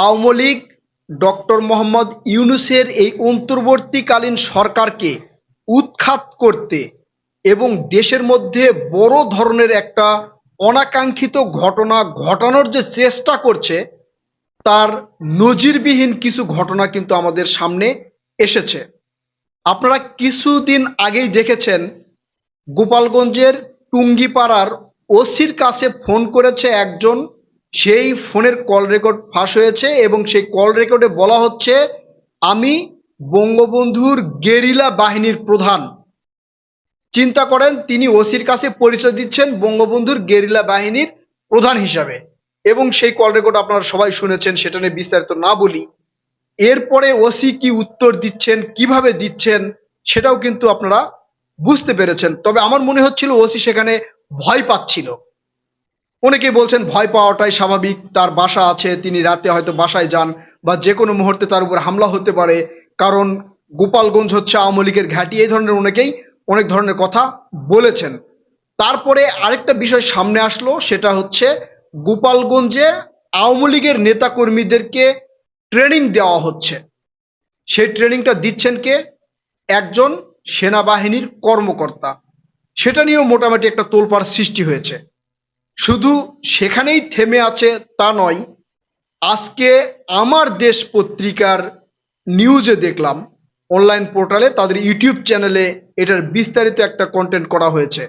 Awami League doctor Mohammad ইউনুসের এই অন্তর্বর্তীকালীন সরকারকে উৎখাত করতে এবং দেশের মধ্যে বড় ধরনের একটা অনাকাঙ্ক্ষিত ঘটনা ঘটানোর যে চেষ্টা করছে, তার নজিরবিহীন কিছু ঘটনা কিন্তু আমাদের সামনে এসেছে। আপনারা কিছুদিন আগেই দেখেছেন, গোপালগঞ্জের টুঙ্গিপাড়ার ওসির কাছে ফোন করেছে একজন সেই ফোনের কল রেকর্ড ফাঁস হয়েছে এবং সেই কল রেকর্ডে বলা হচ্ছে, আমি বঙ্গবন্ধুর গেরিলা বাহিনীর প্রধান। চিন্তা করেন, তিনি ওসির কাছে পরিচয় দিচ্ছেন বঙ্গবন্ধুর গেরিলা বাহিনীর প্রধান হিসাবে। এবং সেই কল রেকর্ড আপনারা সবাই শুনেছেন, সেটা নিয়ে বিস্তারিত না বলি। এরপরে ওসি কি উত্তর দিচ্ছেন, কীভাবে দিচ্ছেন, সেটাও কিন্তু আপনারা বুঝতে পেরেছেন। তবে আমার মনে হচ্ছিল ওসি সেখানে ভয় পাচ্ছিল। অনেকেই বলছেন ভয় পাওয়াটাই স্বাভাবিক, তার বাসা আছে, তিনি রাতে হয়তো বাসায় যান বা যে কোনো মুহূর্তে তার উপর হামলা হতে পারে। কারণ গোপালগঞ্জ হচ্ছে আওয়ামী লীগের ঘাঁটি, এই ধরনের অনেকেই অনেক ধরনের কথা বলেছেন। তারপরে আরেকটা বিষয় সামনে আসলো, সেটা হচ্ছে গোপালগঞ্জে আওয়ামী লীগের নেতাকর্মীদেরকে ট্রেনিং দেওয়া হচ্ছে। সেই ট্রেনিংটা দিচ্ছেন কে? একজন সেনাবাহিনীর কর্মকর্তা। সেটা নিয়েও মোটামুটি একটা তোলপাড় সৃষ্টি হয়েছে। শুধু সেখানেই থেমে আছে তা নয়, আজকে আমার দেশ পত্রিকার নিউজে দেখলাম অনলাইন পোর্টালে তাদের ইউটিউব চ্যানেলে এটার বিস্তারিত একটা কন্টেন্ট করা হয়েছে।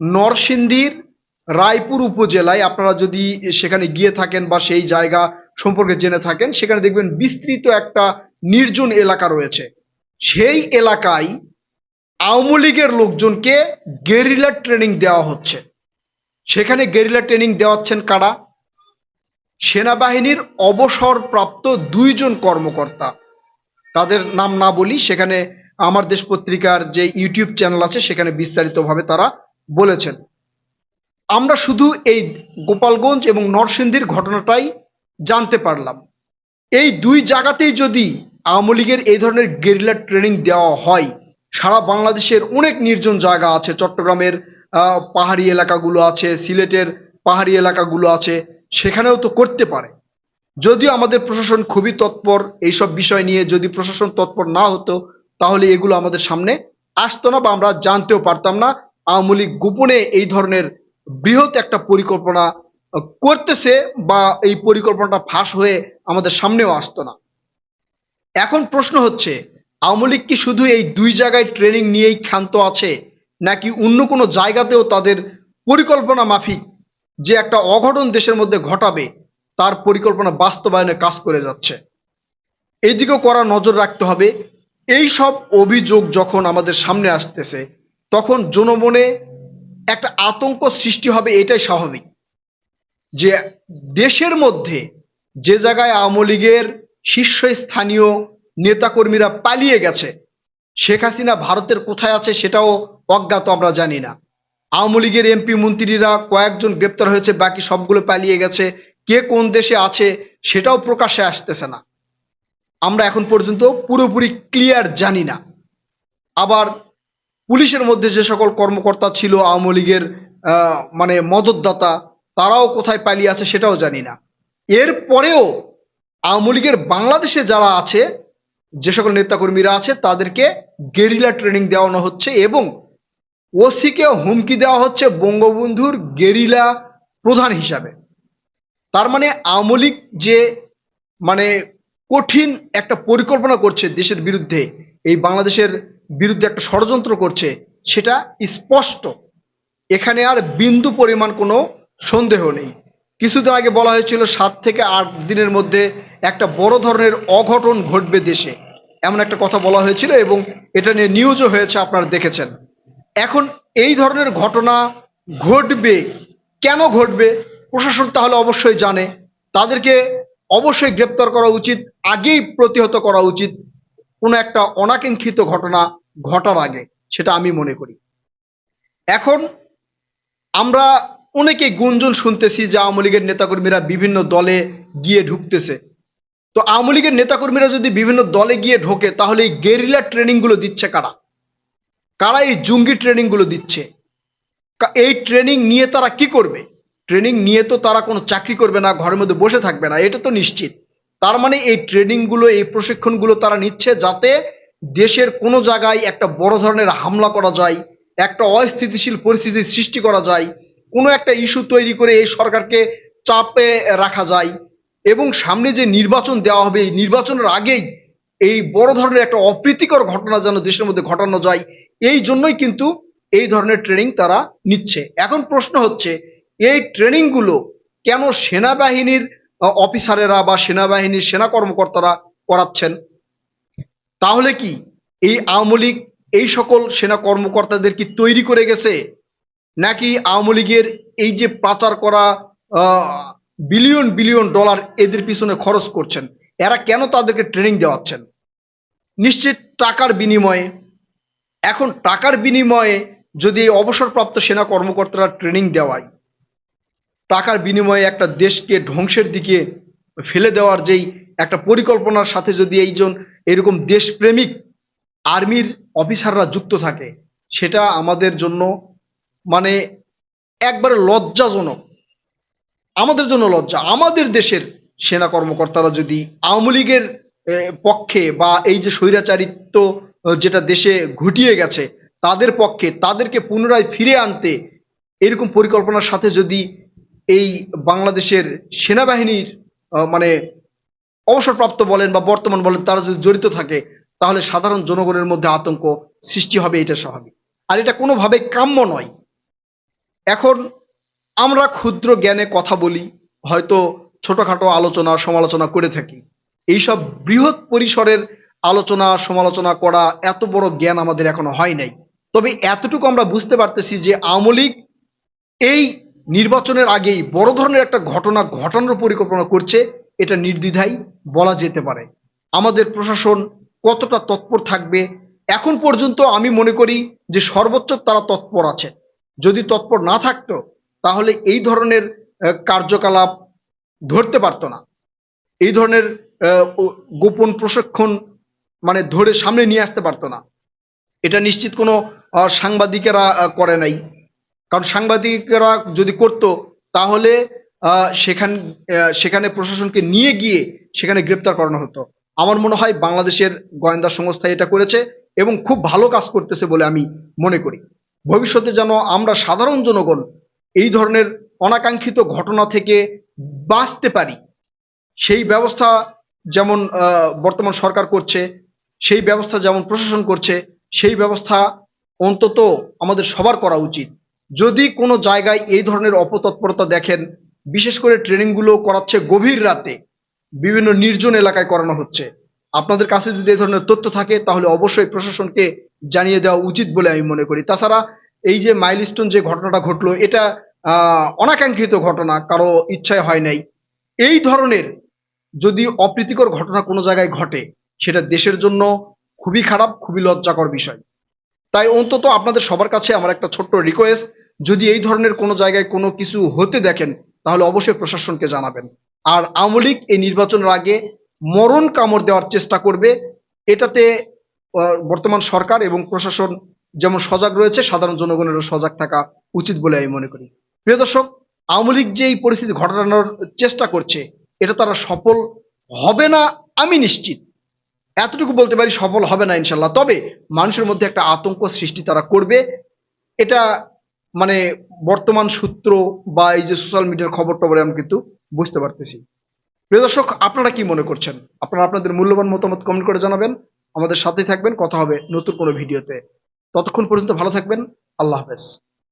নরসিংদীর রায়পুর উপজেলায় আপনারা যদি সেখানে গিয়ে থাকেন বা সেই জায়গা সম্পর্কে জেনে থাকেন, সেখানে দেখবেন বিস্তৃত একটা নির্জন এলাকা রয়েছে। সেই এলাকায় আওয়ামী লীগের লোকজনকে গেরিলা ট্রেনিং দেওয়া হচ্ছে। সেখানে গেরিলা ট্রেনিং দেওয়াচ্ছেন কারা? সেনাবাহিনীর অবসরপ্রাপ্ত দুইজন কর্মকর্তা। তাদের নাম না বলি, সেখানে আমার দেশ পত্রিকার যে ইউটিউব চ্যানেল আছে, সেখানে বিস্তারিতভাবে তারা বলেছেন। আমরা শুধু এই গোপালগঞ্জ এবং নরসিংদীর ঘটনাটাই জানতে পারলাম। এই দুই জায়গাতেই যদি আওয়ামী লীগের এই ধরনের গেরিলা ট্রেনিং দেওয়া হয়, সারা বাংলাদেশের অনেক নির্জন জায়গা আছে, চট্টগ্রামের পাহাড়ি এলাকাগুলো আছে, সিলেটের পাহাড়ি এলাকাগুলো আছে, সেখানেও তো করতে পারে। যদিও আমাদের প্রশাসন খুবই তৎপর এইসব বিষয় নিয়ে, যদি প্রশাসন তৎপর না হতো, তাহলে এগুলো আমাদের সামনে আসতো না বা আমরা জানতেও পারতাম না। আওয়ামী লীগ গোপনে এই ধরনের বৃহৎ একটা পরিকল্পনা করতেছে বা এই পরিকল্পনাটা ফাঁস হয়ে আমাদের সামনেও আসতো না। এখন প্রশ্ন হচ্ছে, আওয়ামী লীগ কি শুধু এই দুই জায়গায় ট্রেনিং নিয়েই ক্ষান্ত আছে? নাকি অন্য কোনো জায়গাতেও তাদের পরিকল্পনা মাফিক যে একটা অঘটন দেশের মধ্যে ঘটাবে, তার পরিকল্পনা বাস্তবায়নে কাজ করে যাচ্ছে। এইদিকেও করা নজর রাখতে হবে, এই সব অভিযোগ যখন আমাদের সামনে আসতেছে, তখন জনমনে একটা আতঙ্ক সৃষ্টি হবে, এটাই স্বাভাবিক। যে দেশের মধ্যে যে জায়গায় আওয়ামী লীগের শীর্ষস্থানীয় নেতাকর্মীরা পালিয়ে গেছে শেখ হাসিনা ভারতের কোথায় আছে সেটাও অজ্ঞাত আমরা জানি না। আওয়ামী লীগের এমপি মন্ত্রীরা কয়েকজন গ্রেপ্তার হয়েছে, বাকি সবগুলো পালিয়ে গেছে। কে কোন দেশে আছে সেটাও প্রকাশ্যে আসতেছে না। আমরা এখন পর্যন্ত পুরোপুরি ক্লিয়ার জানি না। আবার পুলিশের মধ্যে যে সকল কর্মকর্তা ছিল, আওয়ামী লীগের মানে মদতদাতা, তারাও কোথায় পালিয়ে আছে সেটাও জানি না। এরপরেও আওয়ামী লীগের বাংলাদেশে যারা আছে, যে সকল নেতাকর্মীরা আছে, তাদেরকে গেরিলা ট্রেনিং দেওয়ানো হচ্ছে এবং ওসিকে হুমকি দেওয়া হচ্ছে বঙ্গবন্ধুর গেরিলা প্রধান হিসাবে। তার মানে আওয়ামী লীগ যে মানে কঠিন একটা পরিকল্পনা করছে দেশের বিরুদ্ধে, এই বাংলাদেশের বিরুদ্ধে একটা ষড়যন্ত্র করছে, সেটা স্পষ্ট। এখানে আর বিন্দু পরিমাণ কোনো সন্দেহ নেই। কিছুদিন আগে বলা হয়েছিল, সাত থেকে আট দিনের মধ্যে একটা বড় ধরনের অঘটন ঘটবে দেশে। এমন একটা কথা বলা হয়েছিল এবং এটা নিয়ে নিউজও হয়েছে, আপনারা দেখেছেন। এখন এই ধরনের ঘটনা ঘটবে, কেন ঘটবে, প্রশাসন তাহলে অবশ্যই জানে। তাদেরকে অবশ্যই গ্রেপ্তার করা উচিত, আগেই প্রতিহত করা উচিত। কোনো একটা অনাকাঙ্ক্ষিত ঘটনা ঘটার আগে, সেটা আমি মনে করি। এখন আমরা অনেকে গুঞ্জন শুনতেছি যে আওয়ামী লীগের নেতাকর্মীরা বিভিন্ন দলে গিয়ে ঢুকতেছে। তো আওয়ামী লীগের নেতাকর্মীরা যদি বিভিন্ন দলে গিয়ে ঢোকে, তাহলে এই গেরিলা ট্রেনিংগুলো দিচ্ছে কারা? কারা এই জঙ্গি ট্রেনিংগুলো দিচ্ছে? এই ট্রেনিং নিয়ে তারা কি করবে? ট্রেনিং নিয়ে তো তারা কোনো চাকরি করবে না, ঘরের মধ্যে বসে থাকবে না, এটা তো নিশ্চিত। তার মানে এই ট্রেনিংগুলো এই প্রশিক্ষণগুলো তারা নিচ্ছে যাতে দেশের কোনো জায়গায় একটা বড় ধরনের হামলা করা যায়, একটা অস্থিতিশীল পরিস্থিতির সৃষ্টি করা যায়, কোনো একটা ইস্যু তৈরি করে এই সরকারকে চাপে রাখা যায়। এবং সামনে যে নির্বাচন দেওয়া হবে, এই নির্বাচনের আগেই এই বড় ধরনের একটা অপ্রীতিকর ঘটনা যেন দেশের মধ্যে ঘটানো যায়, এই জন্যই কিন্তু এই ধরনের ট্রেনিং তারা নিচ্ছে। এখন প্রশ্ন হচ্ছে, এই ট্রেনিংগুলো কেন সেনাবাহিনীর অফিসারেরা বা সেনাবাহিনীর সেনা কর্মকর্তারা করাচ্ছেন? তাহলে কি এই আওয়ামী লীগ এই সকল সেনা কর্মকর্তাদের কি তৈরি করে গেছে? নাকি আওয়ামী লীগের এই যে পাচার করা বিলিয়ন বিলিয়ন ডলার এদের পিছনে খরচ করছেন। এরা কেন তাদেরকে ট্রেনিং দেওয়াচ্ছেন? নিশ্চিত টাকার বিনিময়ে। এখন টাকার বিনিময়ে যদি এই অবসরপ্রাপ্ত সেনা কর্মকর্তারা ট্রেনিং দেওয়ায়, টাকার বিনিময়ে একটা দেশকে ধ্বংসের দিকে ফেলে দেওয়ার যেই একটা পরিকল্পনার সাথে যদি এইজন এরকম দেশপ্রেমিক আর্মির অফিসাররা যুক্ত থাকে, সেটা আমাদের জন্য মানে একবারে লজ্জাজনক। আমাদের জন্য লজ্জা। আমাদের দেশের সেনা কর্মকর্তারা যদি আওয়ামী লীগের পক্ষে বা এই যে স্বৈরাচারিত্ব যেটা দেশে ঘটিয়ে গেছে, তাদের পক্ষে, তাদেরকে পুনরায় ফিরে আনতে এরকম পরিকল্পনার সাথে যদি এই বাংলাদেশের সেনাবাহিনীর মানে অবসরপ্রাপ্ত বলেন বা বর্তমান বলেন, তারা যদি জড়িত থাকে, তাহলে সাধারণ জনগণের মধ্যে আতঙ্ক সৃষ্টি হবে, এটা স্বাভাবিক। আর এটা কোনোভাবে কাম্য নয়। এখন আমরা ক্ষুদ্র জ্ঞানে কথা বলি, হয়তো ছোটখাটো আলোচনা, সমালোচনা করে থাকি। এইসব বৃহৎ পরিসরের আলোচনা, সমালোচনা করা এত বড় জ্ঞান আমাদের এখনও হয় নাই। তবে এতটুকু আমরা বুঝতে পারতেছি যে আওয়ামী এই নির্বাচনের আগেই বড় ধরনের একটা ঘটনা ঘটানোর পরিকল্পনা করছে, এটা নির্দ্বিধাই বলা যেতে পারে। আমাদের প্রশাসন কতটা তৎপর থাকবে, এখন পর্যন্ত আমি মনে করি যে সর্বোচ্চ তারা তৎপর আছে। যদি তৎপর না থাকতো তাহলে এই ধরনের কার্যকলাপ ধরতে পারতো না। এই ধরনের গোপন প্রশিক্ষণ মানে ধরে সামনে নিয়ে আসতে পারতো না। এটা নিশ্চিত কোনো সাংবাদিকেরা করে নাই। কারণ সাংবাদিকেরা যদি করতো, তাহলে সেখান সেখানে প্রশাসনকে নিয়ে গিয়ে সেখানে গ্রেপ্তার করানো হতো। আমার মনে হয় বাংলাদেশের গোয়েন্দা সংস্থা এটা করেছে এবং খুব ভালো কাজ করতেছে বলে আমি মনে করি। ভবিষ্যতে যেন আমরা সাধারণ জনগণ এই ধরনের অনাকাঙ্ক্ষিত ঘটনা থেকে বাঁচতে পারি। সেই ব্যবস্থা যেমন বর্তমান সরকার করছে, সেই ব্যবস্থা যেমন প্রশাসন করছে, সেই ব্যবস্থা অন্তত আমাদের সবার করা উচিত। যদি কোনো জায়গায় এই ধরনের অপতৎপরতা দেখেন, বিশেষ করে ট্রেনিংগুলো করাচ্ছে গভীর রাতে, বিভিন্ন নির্জন এলাকায় করানো হচ্ছে, আপনাদের কাছে যদি এই ধরনের তথ্য থাকে, তাহলে অবশ্যই প্রশাসনকে জানিয়ে দেওয়া উচিত বলে আমি মনে করি। তাছাড়া এই যে মাইলস্টোন যে ঘটনাটা ঘটলো, এটা অনাকাঙ্ক্ষিত ঘটনা কারও ইচ্ছায় হয় নাই। এই ধরনের যদি অপ্রীতিকর ঘটনা কোনো জায়গায় ঘটে, সেটা দেশের জন্য খুবই খারাপ, খুবই লজ্জাকর বিষয়। তাই অন্তত আপনাদের সবার কাছে আমার একটা ছোট্ট রিকোয়েস্ট যদি এই ধরনের কোনো জায়গায় কোনো কিছু হতে দেখেন, তাহলে অবশ্যই প্রশাসনকে জানাবেন। আর আওয়ামী লীগ এই নির্বাচনের আগে মরণ কামড় দেওয়ার চেষ্টা করবে। এটাতে বর্তমান সরকার এবং প্রশাসন যেমন সজাগ রয়েছে, সাধারণ জনগণেরও সজাগ থাকা উচিত বলে আমি মনে করি। প্রিয় দর্শক, আওয়ামী লীগ যে এই পরিস্থিতি ঘটানোর চেষ্টা করছে, এটা তারা সফল হবে না, আমি নিশ্চিত। এতটুকু বলতে পারি সফল হবে না ইনশাল্লাহ। তবে মানুষের মধ্যে একটা আতঙ্ক সৃষ্টি তারা করবে। এটা মানে বর্তমান সূত্র বা এই যে সোশ্যাল মিডিয়ার খবর টবরে আমি কিন্তু বুঝতে পারতেছি। প্রিয় দর্শক, আপনারা কি মনে করছেন? আপনারা আপনাদের মূল্যবান মতামত কমেন্ট করে জানাবেন। আমাদের সাথেই থাকবেন। কথা হবে নতুন কোনো ভিডিওতে ততক্ষণ পর্যন্ত ভালো থাকবেন। আল্লাহ হাফেজ।